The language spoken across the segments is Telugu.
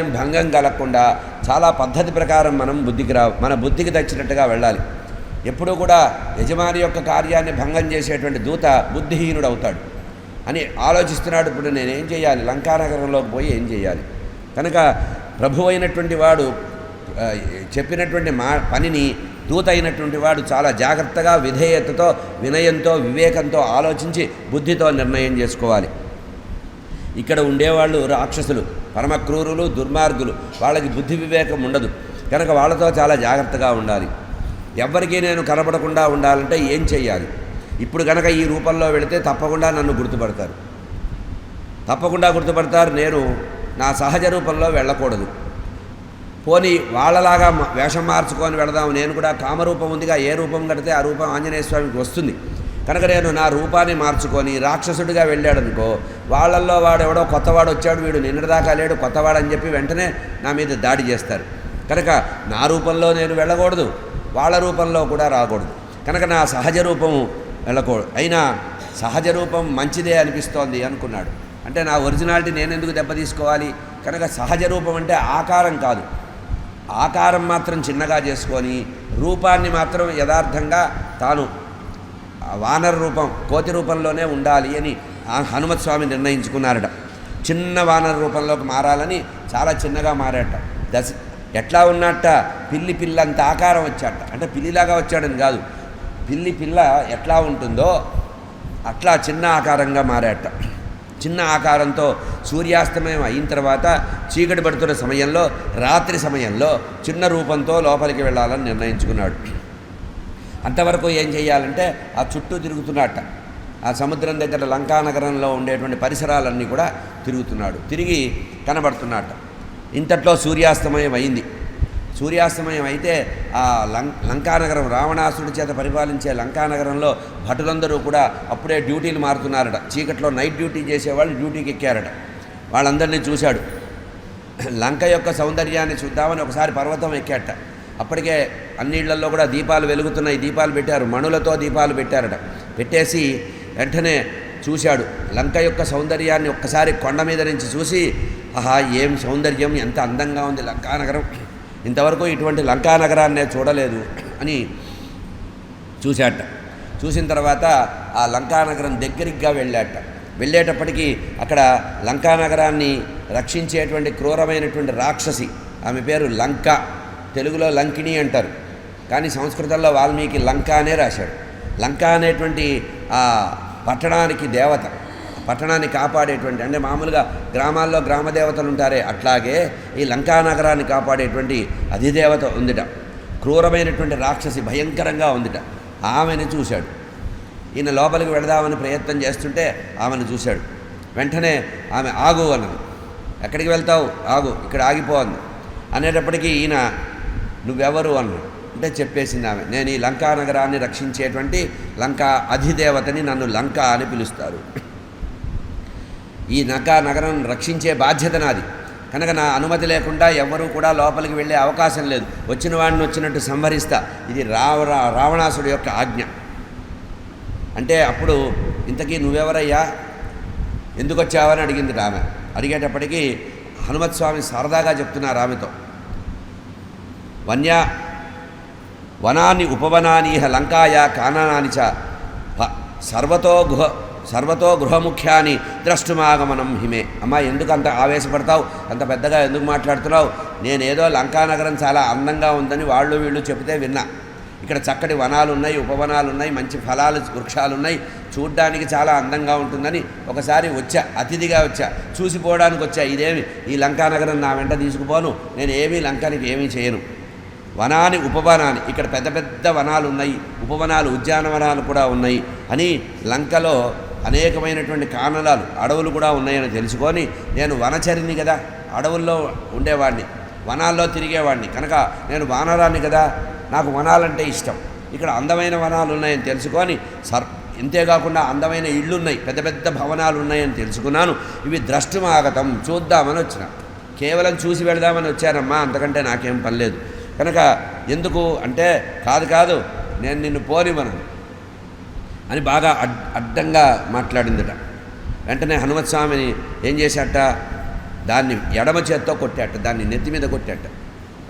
కార్యం భంగం కలగకుండా చాలా పద్ధతి ప్రకారం మనం బుద్ధికి రా మన బుద్ధికి తెచ్చినట్టుగా వెళ్ళాలి. ఎప్పుడూ కూడా యజమాని యొక్క కార్యాన్ని భంగం చేసేటువంటి దూత బుద్ధిహీనుడు అవుతాడు అని ఆలోచిస్తున్నాడు. ఇప్పుడు నేనేం చేయాలి? లంకానగరంలోకి పోయి ఏం చేయాలి? కనుక ప్రభు అయినటువంటి వాడు చెప్పినటువంటి మా పనిని దూత అయినటువంటి వాడు చాలా జాగ్రత్తగా విధేయతతో వినయంతో వివేకంతో ఆలోచించి బుద్ధితో నిర్ణయం చేసుకోవాలి. ఇక్కడ ఉండేవాళ్ళు రాక్షసులు. పరమక్రూరులు దుర్మార్గులు. వాళ్ళకి బుద్ధి వివేకం ఉండదు. కనుక వాళ్ళతో చాలా జాగ్రత్తగా ఉండాలి. ఎవ్వరికీ నేను కనపడకుండా ఉండాలంటే ఏం చెయ్యాలి? ఇప్పుడు కనుక ఈ రూపంలో వెళితే తప్పకుండా నన్ను గుర్తుపడతారు. తప్పకుండా గుర్తుపడతారు. నేను నా సహజ రూపంలో వెళ్ళకూడదు. పోనీ వాళ్ళలాగా వేషం మార్చుకొని వెళదాం. నేను కూడా కామరూపం ఉందిగా ఏ రూపం కడితే ఆ రూపం ఆంజనేయ స్వామికి వస్తుంది. కనుక నేను నా రూపాన్ని మార్చుకొని రాక్షసుడిగా వెళ్ళాడనుకో వాళ్ళల్లో వాడు ఎవడో కొత్తవాడు వచ్చాడు వీడు నిన్నటిదాకా లేడు కొత్తవాడు అని చెప్పి వెంటనే నా మీద దాడి చేస్తారు. కనుక నా రూపంలో నేను వెళ్ళకూడదు వాళ్ళ రూపంలో కూడా రాకూడదు. కనుక నా సహజ రూపం వెళ్ళకూడదు. అయినా సహజ రూపం మంచిదే అనిపిస్తోంది అనుకున్నాడు. అంటే నా ఒరిజినాలిటీ నేను ఎందుకు దెబ్బ తీసుకోవాలి కనుక సహజ రూపం అంటే ఆకారం కాదు. ఆకారం మాత్రం చిన్నగా చేసుకొని రూపాన్ని మాత్రం యథార్థంగా తాను వానర రూపం కోతి రూపంలోనే ఉండాలి అని ఆ హనుమత్ స్వామి నిర్ణయించుకున్నారట. చిన్న వానర రూపంలోకి మారాలని చాలా చిన్నగా మారాట. దశ ఎట్లా ఉన్నట్ట? పిల్లి పిల్ల అంత ఆకారం వచ్చాట. అంటే పిల్లిలాగా వచ్చాడని కాదు. పిల్లి పిల్ల ఎట్లా ఉంటుందో అట్లా చిన్న ఆకారంగా మారాట. చిన్న ఆకారంతో సూర్యాస్తమయం అయిన తర్వాత చీకటి పడుతున్న సమయంలో రాత్రి సమయంలో చిన్న రూపంతో లోపలికి వెళ్ళాలని నిర్ణయించుకున్నాడు. అంతవరకు ఏం చేయాలంటే ఆ చుట్టూ తిరుగుతున్నట్ట. ఆ సముద్రం దగ్గర లంకానగరంలో ఉండేటువంటి పరిసరాలన్నీ కూడా తిరుగుతున్నాడు. తిరిగి కనబడుతున్నట్ట ఇంతట్లో సూర్యాస్తమయం అయింది. సూర్యాస్తమయం అయితే ఆ లం లంకానగరం రావణాసుడి చేత పరిపాలించే లంకానగరంలో భటులందరూ కూడా అప్పుడే డ్యూటీలు మారుతున్నారట. చీకట్లో నైట్ డ్యూటీ చేసేవాళ్ళు డ్యూటీకి ఎక్కారట. వాళ్ళందరినీ చూశాడు. లంక యొక్క సౌందర్యాన్ని చూద్దామని ఒకసారి పర్వతం ఎక్కాట అప్పటికే అన్నిళ్ళలో కూడా దీపాలు వెలుగుతున్నాయి. దీపాలు పెట్టారు. మణులతో దీపాలు పెట్టారట. పెట్టేసి వెంటనే చూశాడు. లంక యొక్క సౌందర్యాన్ని ఒక్కసారి కొండ మీద నుంచి చూసి ఆహా ఏం సౌందర్యం? ఎంత అందంగా ఉంది లంకానగరం ఇంతవరకు ఇటువంటి లంకానగరాన్నే చూడలేదు అని చూశాట చూసిన తర్వాత ఆ లంకానగరం దగ్గరికిగా వెళ్ళాట వెళ్ళేటప్పటికీ అక్కడ లంకానగరాన్ని రక్షించేటువంటి క్రూరమైనటువంటి రాక్షసి ఆమె పేరు లంక. తెలుగులో లంకిణి అంటారు. కానీ సంస్కృతంలో వాల్మీకి లంక అనే రాశాడు. లంక అనేటువంటి ఆ పట్టణానికి దేవత పట్టణాన్ని కాపాడేటువంటి అంటే మామూలుగా గ్రామాల్లో గ్రామదేవతలు ఉంటారే అట్లాగే ఈ లంకా నగరాన్ని కాపాడేటువంటి అధిదేవత ఉందిట. క్రూరమైనటువంటి రాక్షసి భయంకరంగా ఉందిట. ఆమెను చూశాడు. ఈయన లోపలికి వెళదామని ప్రయత్నం చేస్తుంటే ఆమెను చూశాడు. వెంటనే ఆమె ఆగు అన్నది. ఎక్కడికి వెళ్తావు? ఆగు ఇక్కడ ఆగిపోంది అనేటప్పటికీ ఈయన నువ్వెవరు అన్నాడు అంటే చెప్పేసింది ఆమె నేను ఈ లంకా నగరాన్ని రక్షించేటువంటి లంకా అధిదేవతని నన్ను లంక అని పిలుస్తారు. ఈ లంకా నగరం రక్షించే బాధ్యత నాది. కనుక నా అనుమతి లేకుండా ఎవ్వరూ కూడా లోపలికి వెళ్ళే అవకాశం లేదు. వచ్చిన వాడిని వచ్చినట్టు సంహరిస్తా ఇది రావ రావణాసుడి యొక్క ఆజ్ఞ. అంటే అప్పుడు ఇంతకీ నువ్వెవరయ్యా? ఎందుకు వచ్చావని అడిగింది ఆమె. అడిగేటప్పటికీ హనుమత్ స్వామి సరదాగా చెప్తున్నారు ఆమెతో. వన్య వనాన్ని ఉపవనానీహ లంకాయ కాననాని చ ప- సర్వతో గృహ సర్వతో గృహముఖ్యాని ద్రష్టుమాగమనం హిమే. అమ్మా ఎందుకు అంత ఆవేశపడతావు? అంత పెద్దగా ఎందుకు మాట్లాడుతున్నావు? నేనేదో లంకానగరం చాలా అందంగా ఉందని వాళ్ళు వీళ్ళు చెబితే విన్నా. ఇక్కడ చక్కటి వనాలు ఉన్నాయి ఉపవనాలు ఉన్నాయి మంచి ఫలాలు వృక్షాలు ఉన్నాయి చూడ్డానికి చాలా అందంగా ఉంటుందని ఒకసారి వచ్చా అతిథిగా వచ్చా. చూసిపోవడానికి వచ్చా ఇదేమి? ఈ లంకానగరం నా వెంట తీసుకుపోను. నేను ఏమీ లంకానికి ఏమీ చేయను. వనాని ఉపవనాన్ని ఇక్కడ పెద్ద పెద్ద వనాలు ఉన్నాయి. ఉపవనాలు ఉద్యానవనాలు కూడా ఉన్నాయి. అని లంకలో అనేకమైనటువంటి కానలాలు అడవులు కూడా ఉన్నాయని తెలుసుకొని నేను వనచరిని కదా అడవుల్లో ఉండేవాడిని వనాల్లో తిరిగేవాడిని కనుక నేను వానరాన్ని కదా నాకు వనాలంటే ఇష్టం. ఇక్కడ అందమైన వనాలు ఉన్నాయని తెలుసుకొని సర్ ఇంతేకాకుండా అందమైన ఇళ్ళు ఉన్నాయి పెద్ద పెద్ద భవనాలు ఉన్నాయని తెలుసుకున్నాను. ఇవి ద్రష్టుమాగతం. చూద్దామని వచ్చిన. కేవలం చూసి వెళదామని వచ్చానమ్మా అంతకంటే నాకేం పని లేదు. కనుక ఎందుకు అంటే కాదు కాదు నేను నిన్ను పోనివ్వను అని బాగా అడ్ అడ్డంగా మాట్లాడిందట. వెంటనే హనుమత్స్వామిని ఏం చేశాట? దాన్ని ఎడమ చేత్తో కొట్టాట దాన్ని నెత్తి మీద కొట్టాట.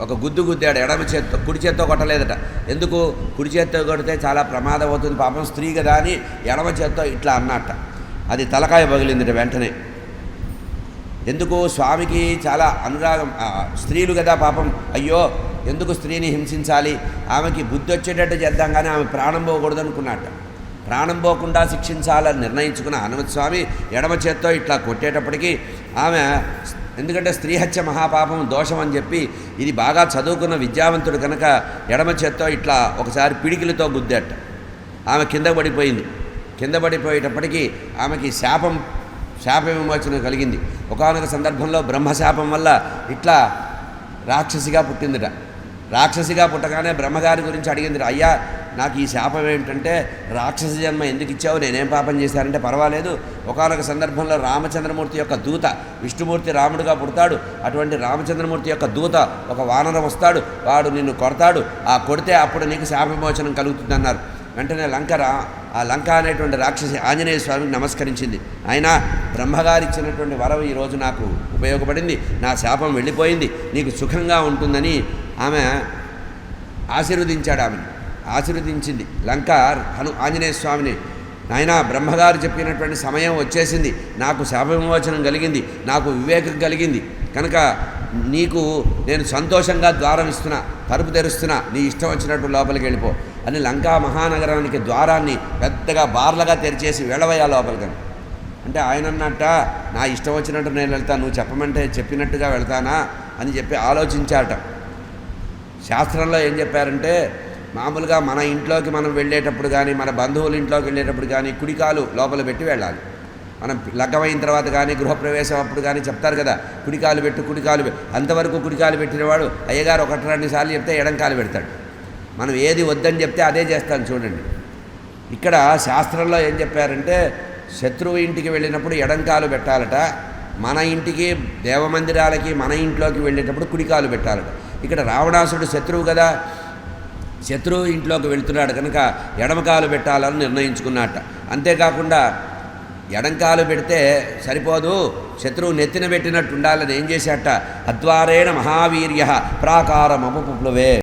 ఒక గుద్దు గుద్దాడు ఎడమ చేత్తో కుడి చేత్తో కొట్టలేదట. ఎందుకు? కుడి చేత్తో కొడితే చాలా ప్రమాదం అవుతుంది పాపం స్త్రీ కదా అని ఎడమ చేత్తో ఇట్లా అన్నట్ట అది తలకాయ పగిలిందిట వెంటనే. ఎందుకు స్వామికి చాలా అనురాగం స్త్రీలు కదా పాపం. అయ్యో ఎందుకు స్త్రీని హింసించాలి? ఆమెకి బుద్ధి వచ్చేటట్టు చేద్దాం కానీ ఆమె ప్రాణం పోకూడదు అనుకున్నట్ట ప్రాణం పోకుండా శిక్షించాలని నిర్ణయించుకున్న హనుమత్ స్వామి ఎడమ చేత్తో ఇట్లా కొట్టేటప్పటికీ ఆమె ఎందుకంటే స్త్రీ హత్య మహాపాపం దోషం అని చెప్పి ఇది బాగా చదువుకున్న విద్యావంతుడు కనుక ఎడమ చేత్తో ఇట్లా ఒకసారి పిడికిలతో గుద్దేట. ఆమె కింద పడిపోయింది. కింద పడిపోయేటప్పటికీ ఆమెకి శాపం శాప విమోచన కలిగింది. ఒకానొక సందర్భంలో బ్రహ్మశాపం వల్ల ఇట్లా రాక్షసిగా పుట్టిందిట. రాక్షసిగా పుట్టగానే బ్రహ్మగారి గురించి అడిగింది అయ్యా నాకు ఈ శాపం ఏమిటంటే రాక్షస జన్మ ఎందుకు ఇచ్చావు? నేనేం పాపం చేశానంటే పర్వాలేదు. ఒకానొక సందర్భంలో రామచంద్రమూర్తి యొక్క దూత విష్ణుమూర్తి రాముడుగా పుడతాడు. అటువంటి రామచంద్రమూర్తి యొక్క దూత ఒక వానరం వస్తాడు. వాడు నిన్ను కొడతాడు. ఆ కొడితే అప్పుడు నీకు శాప విమోచనం కలుగుతుందన్నారు. వెంటనే లంక ఆ లంక అనేటువంటి రాక్షసి ఆంజనేయ స్వామికి నమస్కరించింది. ఆయన బ్రహ్మగారు ఇచ్చినటువంటి వరం ఈరోజు నాకు ఉపయోగపడింది. నా శాపం వెళ్ళిపోయింది. నీకు సుఖంగా ఉంటుందని ఆమె ఆశీర్వదించాడు ఆమెను. ఆశీర్వదించింది. లంక హను ఆంజనేయ స్వామిని. నాయన బ్రహ్మగారు చెప్పినటువంటి సమయం వచ్చేసింది. నాకు శాప విమోచనం కలిగింది. నాకు వివేకం కలిగింది. కనుక నీకు నేను సంతోషంగా ద్వారం ఇస్తున్నా తలుపు తెరుస్తున్నా నీ ఇష్టం వచ్చినట్టు లోపలికి వెళ్ళిపో. అని లంకా మహానగరానికి ద్వారాన్ని పెద్దగా బార్లగా తెరిచేసి వెళ్ళవయ్యా లోపలికని అంటే ఆయన అన్నట్ట నా ఇష్టం వచ్చినట్టు నేను వెళ్తాను నువ్వు చెప్పమంటే చెప్పినట్టుగా వెళ్తానా? అని చెప్పి ఆలోచించాట శాస్త్రంలో ఏం చెప్పారంటే మామూలుగా మన ఇంట్లోకి మనం వెళ్ళేటప్పుడు కానీ మన బంధువుల ఇంట్లోకి వెళ్ళేటప్పుడు కానీ కుడికాలు లోపల పెట్టి వెళ్ళాలి. మనం లగ్గమైన తర్వాత కానీ గృహప్రవేశం అప్పుడు కానీ చెప్తారు కదా కుడికాలు పెట్టు కుడికాలు పెట్టు. అంతవరకు కుడికాలు పెట్టినవాడు అయ్యగారు ఒకటి రెండు సార్లు చెప్తే ఎడంకాలు పెడతాడు. మనం ఏది వద్దని చెప్తే అదే చేస్తాను చూడండి. ఇక్కడ శాస్త్రంలో ఏం చెప్పారంటే శత్రువు ఇంటికి వెళ్ళినప్పుడు ఎడంకాలు పెట్టాలట మన ఇంటికి దేవమందిరాలకి మన ఇంట్లోకి వెళ్ళేటప్పుడు కుడికాలు పెట్టాలట. ఇక్కడ రావణాసుడు శత్రువు కదా శత్రువు ఇంట్లోకి వెళ్తున్నాడు కనుక ఎడమకాలు పెట్టాలని నిర్ణయించుకున్నట్ట అంతేకాకుండా ఎడంకాలు పెడితే సరిపోదు శత్రువు నెత్తిన పెట్టినట్టు ఉండాలని ఏం చేశాట? అద్వారేణ మహావీర్య ప్రాకారమపుప్లువే